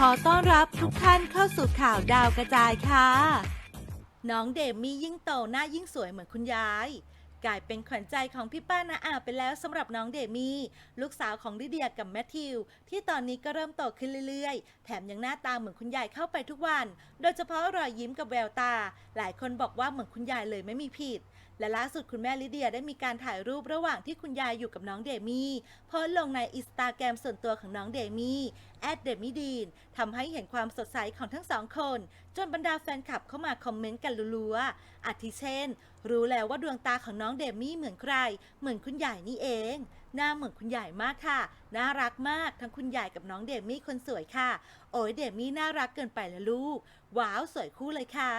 ขอต้อนรับทุกท่านเข้าสู่ข่าวดาวกระจายค่ะ น้องเดมี่ยิ่งโตหน้ายิ่งสวยเหมือนคุณยาย กลายเป็นขวัญใจของพี่ป้านาอาไปแล้วสำหรับน้องเดมี่ลูกสาวของลิเดียกับแมทธิว ที่ตอนนี้ก็เริ่มโตขึ้นเรื่อยๆ แถมยังหน้าตาเหมือนคุณยายเข้าไปทุกวัน โดยเฉพาะรอยยิ้มกับแววตา หลายคนบอกว่าเหมือนคุณยายเลยไม่มีผิด และล่าสุดคุณแม่ลิเดียได้มีการถ่ายรูประหว่างที่คุณยายอยู่กับน้องเดมี่โพสลงในอินสตาแกรมส่วนตัวของน้องเดมี่แอดเดมี่ดีนทำให้เห็นความสดใสของทั้งสองคน จนบรรดาแฟนคลับเข้ามาคอมเมนต์กันรัวๆอาทิเช่น รู้แล้วว่าดวงตาของน้องเดมี่เหมือนใคร เหมือนคุณใหญ่นี่เอง หน้าเหมือนคุณใหญ่มากค่ะ น่ารักมากทั้งคุณใหญ่กับน้องเดมี่คนสวยค่ะ โอ้ยเดมี่น่ารักเกินไปแล้วลูก ว้าวสวยคู่เลยค่ะ